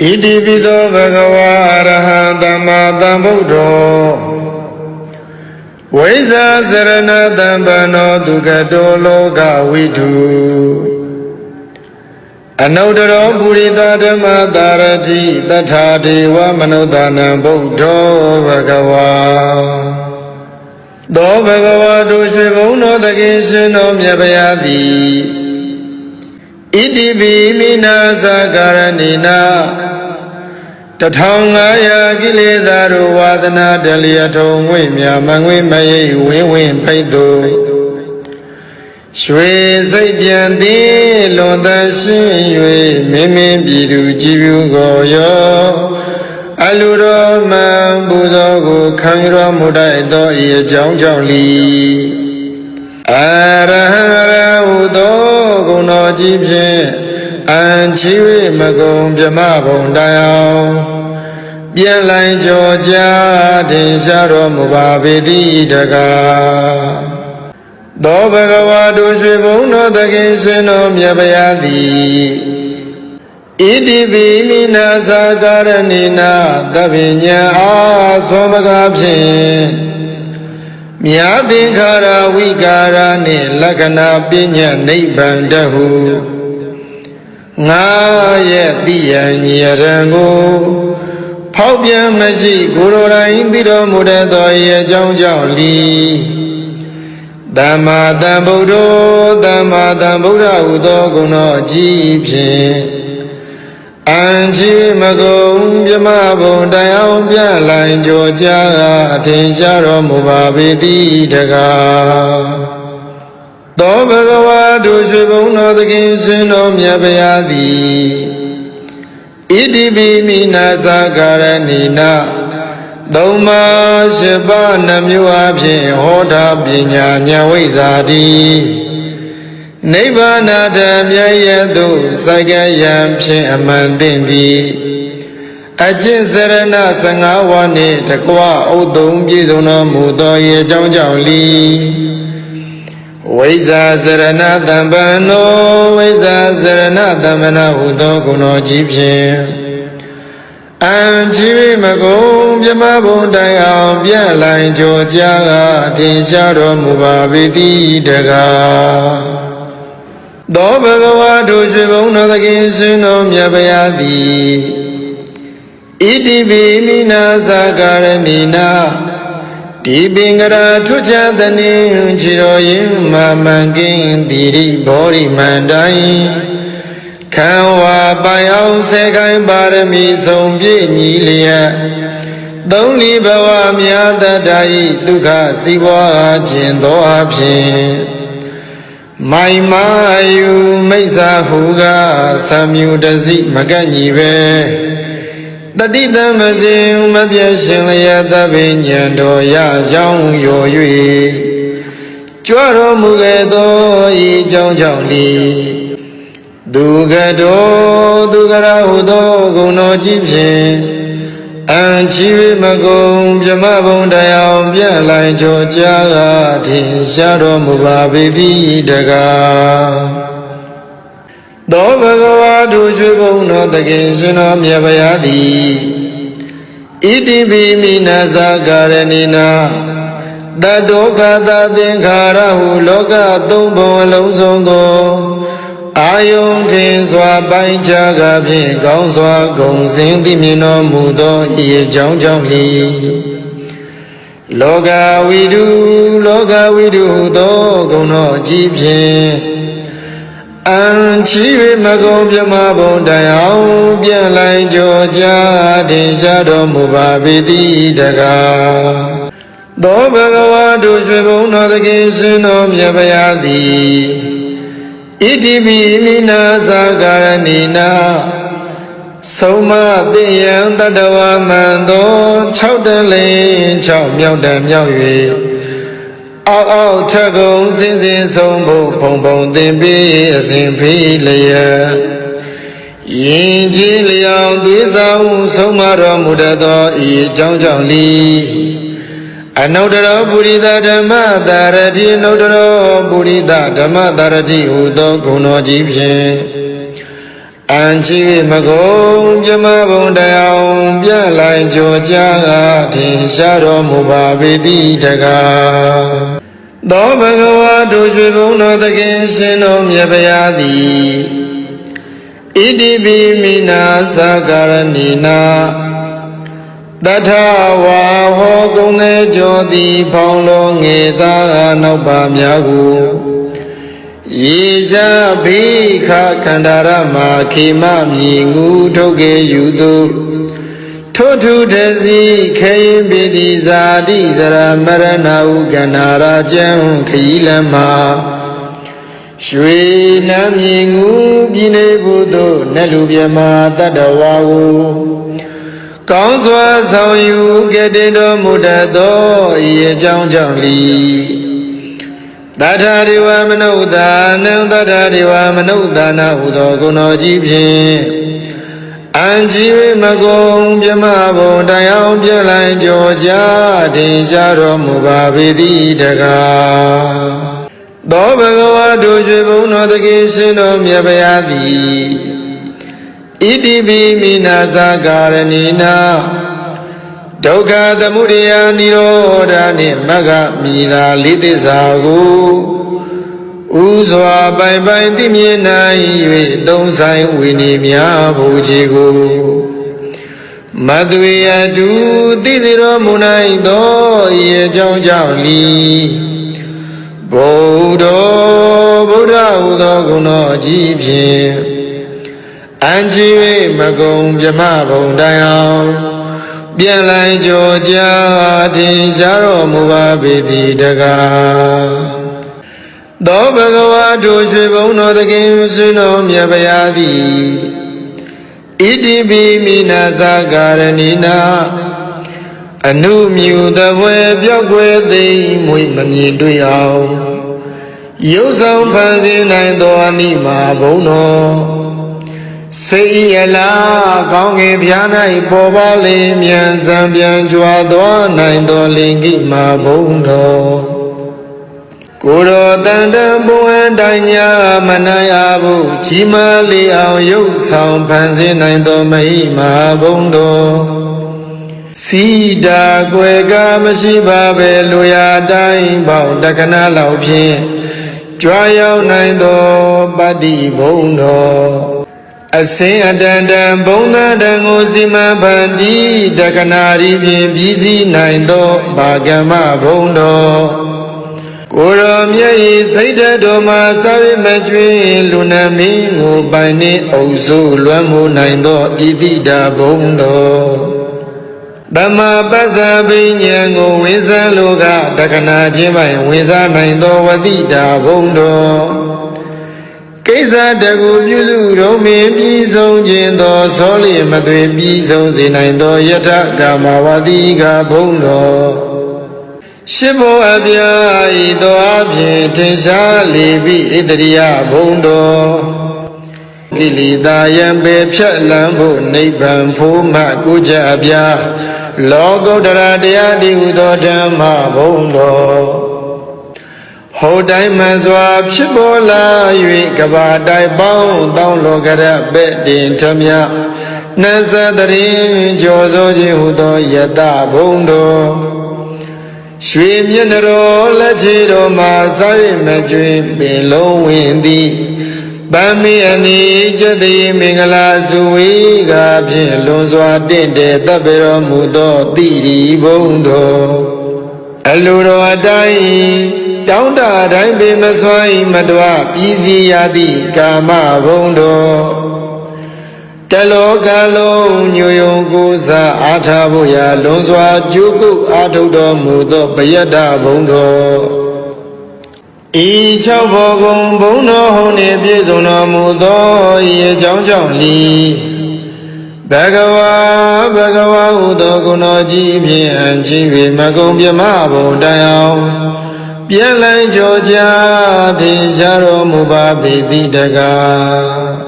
ဣတိပိသောဘဂဝါအရဟံသမ္မာသမ္ဗုဒ္ဓောဝိဇာစရဏတံပနောဒုက္ကတောလောကဝိတုအနုတ္တရောပုရိသဓမ္မတာရတိတထာဒေဝမနုဿာနံဗုဒ္ဓောဘဂဝါသောဘဂဝါတို့ရွှေဘုံတော်တကိရှင်တော်မြတ်ဗျာသည်ဣတိပိမိနာသကာရဏိနာ 1500ကိလေသာတို့ဝါဒနာတလျထုံငွေမြမငွေမရိပ်ဝင်းဝင်းဖိတ်သူရွှေစိတ်ပြန်သည်လွန်သရှင်း၍မင်းမင်းပြည်သူကြည်ပြူကိုရောအလူတော်မှန်ပူဇော်ကိုခံရတော်မူတတ်သောဤအကြောင်းကြောင့်လီအရဟံရဟုသောဂုဏတော်ကြီးဖြင့် အန်ချီဝိမကုံမြမဘုံတရားပြန်လိုင်းကြောကြတင်ရှားတော်မူပါပေသည်တကားသောဘဂဝါတို့ရွှေဘုံတော်တခင်ရှင်တော်မြတ်ဗျာသည်ဣတိပိမိနာသာကာရဏိနာသဗ္ဗညံအာသောမကဖြင့်မြာသင်္ခါရဝိကာရနှင့်လက္ခဏာပညာနိဗ္ဗာန်တဟု ငါရဲ့တိယံညရံကိုဖောက်ပြန်မရှိကိုယ်တော်တိုင်သိတော်မူတတ်သောဤအကြောင်းကြောင့်လီသမ္မာသမ္ဗုဒ္ဓောသမ္မာသမ္ဗုဒ္ဓဟုသောဂုဏတော်အကြီးဖြင့်အန်ချီမကုံမြမဘုံတရားပြလိုင်ကြောကြားအထင်ရှားတော်မူပါပေသည်တကား သောဘဂဝါတို့ရွှေဘုံတော်သခင်ရှင်တော်မြတ်ဗျာသည်ဣတိပိမိနာသာကာရဏိနာသုံးပါးရှိပါးနှမျိုးအဖြစ်ဟောတာပညာဉာဏ်ဝိဇ္ဇာတိနိဗ္ဗာန်တမြတ်ရဲ့သို့စိုက်ကယံဖြင့်အမှန်တင့်သည်အကျင့်စရဏ15ဝါနှင့်တကွဥဒုံပြည့်စုံတော်မူသော၏အကြောင်းကြောင့်လီ ဝိဇာစရဏတံပံနောဝိဇာစရဏတမ္မနာဟုသောဂုဏ်တော်ကြီးဖြင့်အန်ချီဝိမကုံမြမဘုံတိုင်အောင်ပြန့်လိုင်ကြောကြားကအထင်ရှားတော်မူပါပေသည်တကားသောဘဂဝါတို့ရွှေဘုံတော်သခင်ရှင်တော်မြတ်ဗျာသည်ဣတိပိမိနာသာကာရဏိနာ ဒီပင်္ဂရာထွချသနေခြေတော်ရင်မမန်ကင်းတိရိဘောရိမန္တိုင်ခံဝါပိုင်အောင်စေခိုင်ပါရမီဆုံးပြည့်ညီလျက်သုံးလီဘဝမြာတတ္တဤဒုက္ခစီးပွားခြင်းသောအဖြစ်မိုင်မာယူမိစ္ဆာဟုကသံမြူတစိမကန့်ညီပဲ တတိတမဇင်မပြည့်ရှင်လျက်သဗ္ဗညံတော်ရရောင်းရော်၍ကြွတော်မူခဲ့သောဤကြောင့်ကြောင့်လီဒုက္ခတောဒုက္ခရဟုသောဂုဏတော်ကြီးဖြင့်အန်ချီဝိမကုံမြမဘုံတရားပြန့်လိုင်ကြောကြားကားထင်ရှားတော်မူပါပေသည်တကား သောဘဂဝါတို့ရွှေဘုံတော်တခင်ရှင်တော်မြတ်ဗျာသည်ဣတိပိမိနာဇာကာရဏိနာတတောကသသင်္ခါရဟုလောကသုံးဘုံအလုံးစုံကိုအာယုန်ထင်စွာပိုင်းခြားကဖြင့်ကောင်းစွာဂုံစင်သိမြင်တော်မူသောဤအကြောင်းကြောင့်လီလောကဝိတုလောကဝိတုဟုသောဂုဏတော်အကြီးဖြင့် အန်ချီ၍မကုံပြမဘုံတိုင်အောင်ပြန်လိုက်ကြောကြားတင်ရှားတော်မူပါပေသည်တကားသောဘဂဝါတို့ရွှေဘုံတော်သခင်ရှင်တော်မြတ်ဗျာသည်ဣတိပိမိနာသာကာရဏိနာဆုံးမသိယံတတဝမံသော6တလင်း6မြောက်တံမြောက်၍ အောက်အောက်ထက်ကုံစင်စင်ဆုံးဖို့ဘုံဘုံသင်ပြီးအစဉ်ဖေးလျက်ယင်ကြီးလျောင်သွေးဆောင်ဆုံးမတော်မူတတ်သောဤအကြောင်းကြောင့်လီအနုတ္တရောပုရိသဓမ္မတာရတိအနုတ္တရောပုရိသဓမ္မတာရတိဟူသောဂုဏတော်ကြီးဖြင့် အအံချီမကုံပြမဘုံတရားပြလိုက်ကြောကြာကထင်ရှားတော်မူပါပေတိတကားသောဘဂဝါတို့ရွှေဘုံတော်သခင်ရှင်တော်မြတ်ဗျာသည်ဣတိပိမိနာသာကာရဏီနာတထဝါဟောကုံသေးကြောသည်ဖောင်းလုံးငေသာနောက်ပါများကို ယေရှာဘိခခန္ဓာရမခေမမြည်ငူထုတ်ကေယူသူထိုထုတစီခေရင်ပိတိဇာတိဇရမရဏဟုကန္နာရာကျံခီလမရွှေနမ်းမြည်ငူပြည်နေဘူးသို့နတ်လူမြမတတ္တဝါကိုကောင်းစွာဆောင်ယူကတဲ့တော်မူတတ်သောဤအကြောင်းကြောင့်လီ တထာဒေဝမနုဿာနံတထာဒေဝမနုဿာနာဟုသောဂုဏတော်ကြီးဖြင့်အံကြီးဝိမကုံပြမဘုံတရားပြလိုက်ကြောကြတင်ရှားတော်မူပါပေသည်တကားသောဘဂဝါတို့ရွှေဘုံတော်တကယ်ရှင်တော်မြတ်ဗျာသည်ဣတိပိမိနာဇာကာရဏီနာ ဒုက္ခသမုဒယနိရောဓနှင့်မဂ္ဂမိသာလေးသစ္စာကိုဥစွာပိုင်ပိုင်သိမြင်နိုင်၍သုံးဆိုင်ဝိနည်းများဘုရားကိုမသွေအတူသိစေတော်မူနိုင်သောဤအကြောင်းကြောင့်လီဘုဒ္ဓဗုဒ္ဓဟူသောဂုဏတော်အကြီးဖြင့်အံကြီး၍မကုံမြမဘုံတိုင်အောင် ပြန်လိုက်ကြောကြာထင်ရှားတော်မူပါပေသည်တကားသောဘဂဝါတို့ရွှေဘုံတော်တခင်ရှင်တော်မြတ်ဗျာသည်ဣတိပိမိနာဇာကာရဏီနာအနုမြူတပွဲပြောက်ွယ်သိမ့်မွေမမြင်တွေ့အောင်ရုပ်ဆောင်ဖန်ဆင်းနိုင်သောအနိမာဘုံတော် စေရလားကောင်းကင်ပြား၌ပေါ်ပါလေမြန်စံပြန်ကြွားသွားနိုင်သောလင်ကိမာဘုံတော်ကိုယ်တော်တန်တံဘုံအတိုင်းညာမနာရဘူးကြီးမားလေအောင်ရုပ်ဆောင်ဖန်ဆင်းနိုင်သောမဟိမာဘုံတော်စီတာကွယ်ကမရှိပါပဲလူရတိုင်းပေါတက္ကနာလောက်ဖြင့်ကြွားရောက်နိုင်သောပတ္တိဘုံတော် အစင်အတန်တန်ဘုံသာတန်ကိုစီမံဖန်တီးတက္ကနာရီဖြင့်ပြီးစီးနိုင်သောဘာကမ္မဘုံတော်ကိုရောမြတ်ဤစိတ်ဓာတ်တော်မှာစာဝိမကျွင်းလူနာမင်းကိုပိုင်နှင့်အုပ်စိုးလွမ်းမိုးနိုင်သောဣတိတာဘုံတော်တမပဇ္ဇဘိညာဉ်ကိုဝိဇံလောကတက္ကနာချင်းပိုင်ဝိဇာနိုင်သောဝတိတာဘုံတော် ကိစ္စတကူပြုစုတော်မင်းပြီးဆုံးခြင်းသောသောလျမသွေပြီးဆုံးစေနိုင်သောယထကာမဝတိကဘုံတော်ရှိဘောအပြာဤသောအဖြင့်ထင်ရှားလေပြီဣတရိယဘုံတော်ကိလေသာယံပေဖြတ်လန်းဖို့နိဗ္ဗာန်ဖို့မှကိုကြအပြာလောကုတ္တရာတရားဒီဟုသောဓမ္မဘုံတော် ဟောတိုင်းမှန်စွာဖြစ်ပေါ်လာ၍ကဘာတိုင်ပေါင်းတောင်းလောကရပဲ့တင်ထမြနတ်သတရင်ကြောစိုးခြင်းဟုသောယတဘုံတော်ရွှေမျက်နှတော်လက်ချေတော်မှာစာ၍မကျွင်ပင်လုံးဝင်သည်ဗမ္မိအနိကျတိမင်္ဂလာစုဝေကဖြင့်လွန်စွာတင့်တယ်တပ်ပေတော်မူသောတိရီဘုံတော် အလိုတော်အတိုင်းတောင်းတတိုင်းပေမစွမ်းဤမတော်ပြည်စီရသည့်ကာမဘုံတော်တလောကလုံးညိုယုံကိုးစားအားထားဖို့ရာလွန်စွာကြိုးကုပ်အားထုတ်တော်မူသောပယတ္တဘုံတော်ဤ၆ဘောကုံဘုံတော်ဟုန်နှင့်ပြည့်စုံတော်မူသောဤအကြောင်းကြောင့်လီ ဘဂဝါဘဂဝါဟုသောဂုဏတော်ကြီးဖြင့်အံချီ၍မကုံပြမဘုံတိုင်အောင်ပြန်လိုက်ကြောကြထင်ရှားတော်မူပါပေသည်တကား